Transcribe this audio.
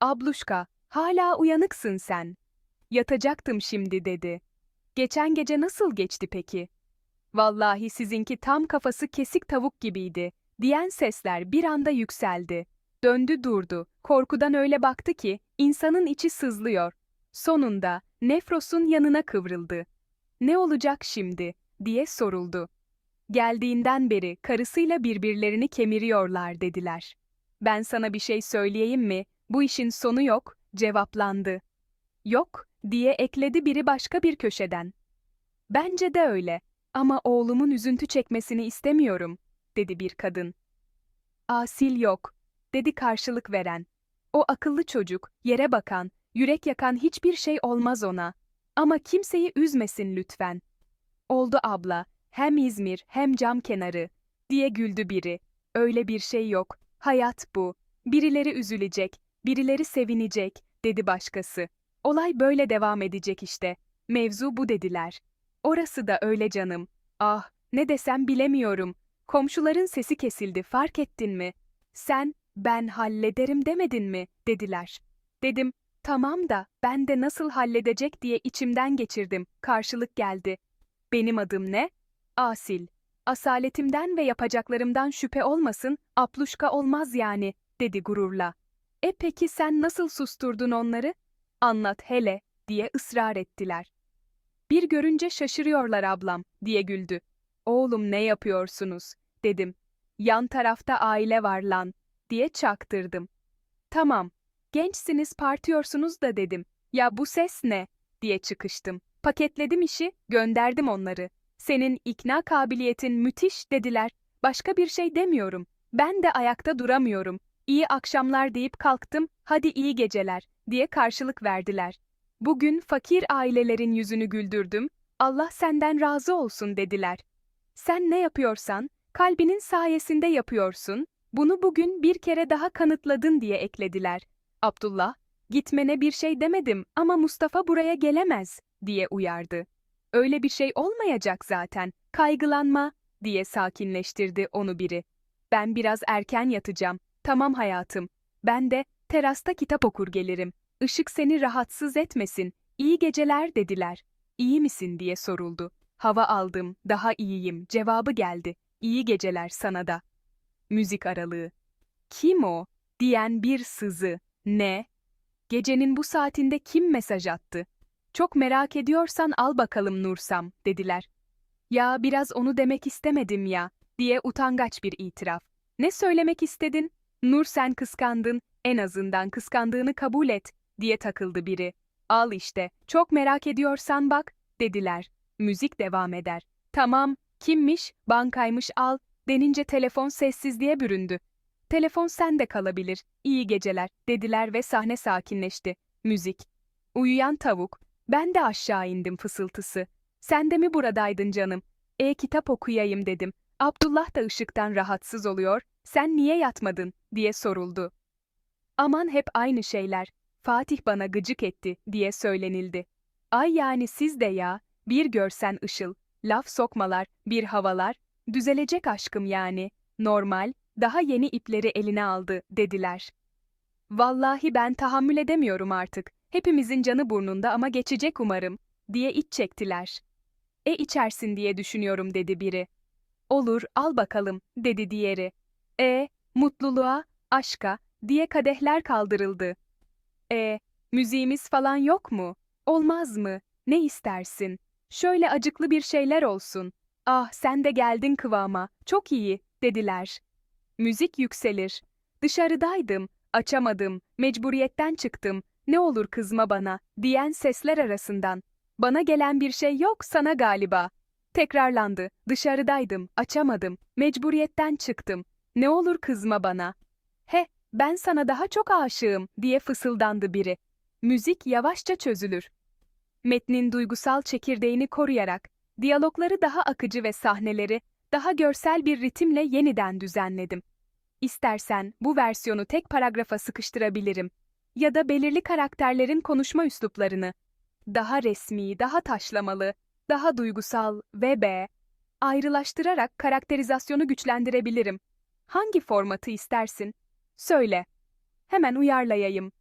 Abluşka, hala uyanıksın sen. Yatacaktım şimdi dedi. Geçen gece nasıl geçti peki? Vallahi sizinki tam kafası kesik tavuk gibiydi, diyen sesler bir anda yükseldi. Döndü durdu, korkudan öyle baktı ki, insanın içi sızlıyor. Sonunda, Nefros'un yanına kıvrıldı. Ne olacak şimdi, diye soruldu. Geldiğinden beri karısıyla birbirlerini kemiriyorlar dediler. Ben sana bir şey söyleyeyim mi? Bu işin sonu yok, cevaplandı. Yok, diye ekledi biri başka bir köşeden. Bence de öyle. Ama oğlumun üzüntü çekmesini istemiyorum, dedi bir kadın. Asil yok, dedi karşılık veren. O akıllı çocuk, yere bakan, yürek yakan hiçbir şey olmaz ona. Ama kimseyi üzmesin lütfen. Oldu abla, hem İzmir hem cam kenarı, diye güldü biri. Öyle bir şey yok, hayat bu. Birileri üzülecek, birileri sevinecek, dedi başkası. Olay böyle devam edecek işte. Mevzu bu dediler. Orası da öyle canım. Ah, ne desem bilemiyorum. Komşuların sesi kesildi, fark ettin mi? Sen, ben hallederim demedin mi? dediler. Dedim, tamam da ben de nasıl halledecek diye içimden geçirdim. Karşılık geldi. Benim adım ne? Asil. Asaletimden ve yapacaklarımdan şüphe olmasın, apluşka olmaz yani, dedi gururla. E peki sen nasıl susturdun onları? Anlat hele, diye ısrar ettiler. Bir görünce şaşırıyorlar ablam, diye güldü. Oğlum ne yapıyorsunuz, dedim. Yan tarafta aile var lan, diye çaktırdım. Tamam, gençsiniz partiyorsunuz da dedim. Ya bu ses ne, diye çıkıştım. Paketledim işi, gönderdim onları. Senin ikna kabiliyetin müthiş dediler. Başka bir şey demiyorum. Ben de ayakta duramıyorum. İyi akşamlar deyip kalktım, hadi iyi geceler, diye karşılık verdiler. Bugün fakir ailelerin yüzünü güldürdüm, Allah senden razı olsun dediler. Sen ne yapıyorsan, kalbinin sayesinde yapıyorsun, bunu bugün bir kere daha kanıtladın diye eklediler. Abdullah, gitmene bir şey demedim ama Mustafa buraya gelemez, diye uyardı. Öyle bir şey olmayacak zaten, kaygılanma, diye sakinleştirdi onu biri. Ben biraz erken yatacağım, tamam hayatım. Ben de terasta kitap okur gelirim. Işık seni rahatsız etmesin, iyi geceler dediler. İyi misin diye soruldu. Hava aldım, daha iyiyim, cevabı geldi. İyi geceler sana da. Müzik aralığı. Kim o? diyen bir sızı. Ne? Gecenin bu saatinde kim mesaj attı? Çok merak ediyorsan al bakalım Nursam, dediler. Ya biraz onu demek istemedim ya, diye utangaç bir itiraf. Ne söylemek istedin? Nur sen kıskandın, en azından kıskandığını kabul et, diye takıldı biri. Al işte, çok merak ediyorsan bak, dediler. Müzik devam eder. Tamam, kimmiş, bankaymış al, denince telefon sessizliğe büründü. Telefon sende kalabilir, iyi geceler, dediler ve sahne sakinleşti. Müzik. Uyuyan tavuk, ben de aşağı indim fısıltısı. Sen de mi buradaydın canım? E kitap okuyayım dedim. Abdullah da ışıktan rahatsız oluyor, sen niye yatmadın, diye soruldu. Aman hep aynı şeyler, Fatih bana gıcık etti, diye söylenildi. Ay yani siz de ya, bir görsen ışıl, laf sokmalar, bir havalar, düzelecek aşkım yani, normal, daha yeni ipleri eline aldı, dediler. Vallahi ben tahammül edemiyorum artık, hepimizin canı burnunda ama geçecek umarım, diye iç çektiler. E içersin diye düşünüyorum dedi biri. Olur, al bakalım, dedi diğeri. E, mutluluğa, aşka, diye kadehler kaldırıldı. E, müziğimiz falan yok mu? Olmaz mı? Ne istersin? Şöyle acıklı bir şeyler olsun. Ah, sen de geldin kıvama. Çok iyi, dediler. Müzik yükselir. Dışarıdaydım, açamadım, mecburiyetten çıktım. Ne olur kızma bana, diyen sesler arasından. Bana gelen bir şey yok sana galiba. Tekrarlandı. Dışarıdaydım, açamadım, mecburiyetten çıktım. Ne olur kızma bana. He, ben sana daha çok aşığım, diye fısıldandı biri. Müzik yavaşça çözülür. Metnin duygusal çekirdeğini koruyarak, diyalogları daha akıcı ve sahneleri, daha görsel bir ritimle yeniden düzenledim. İstersen bu versiyonu tek paragrafa sıkıştırabilirim. Ya da belirli karakterlerin konuşma üsluplarını. Daha resmi, daha taşlamalı, daha duygusal ve b ayrılaştırarak karakterizasyonu güçlendirebilirim. Hangi formatı istersin? Söyle. Hemen uyarlayayım.